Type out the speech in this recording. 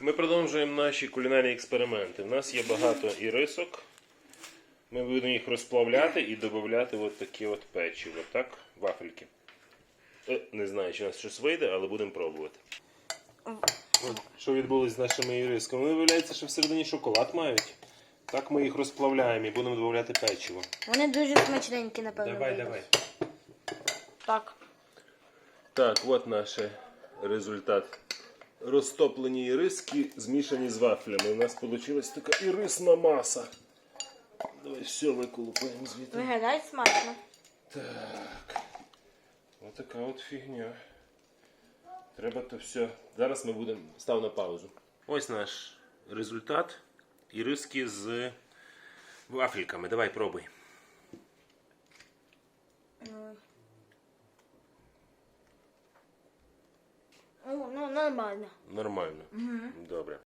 ми продовжуємо наші кулінарні експерименти. У нас є багато ірисок. Ми будемо їх розплавляти і додати от такі от печиво, так? Вафельки. Е, Не знаю, чи у нас щось вийде, але будемо пробувати. От, що відбулося з нашими ірисками? Вони виявляється, що всередині шоколад мають. Так ми їх розплавляємо і будемо додати печиво. Вони дуже смачненькі, напевно. Давай, вийдуть. давай. Так. Так, от наш результат. Розтоплені іриски змішані з вафлями. У нас вийшла така ірисна маса. Давай все виколупаємо звідти. Виглядає смачно. Так. Отака от фігня. Треба то все. Зараз ми будемо. Став на паузу. Ось наш результат. Іриски з вафельками. Давай пробуй. Ну, ну нормально. Нормально. Добре.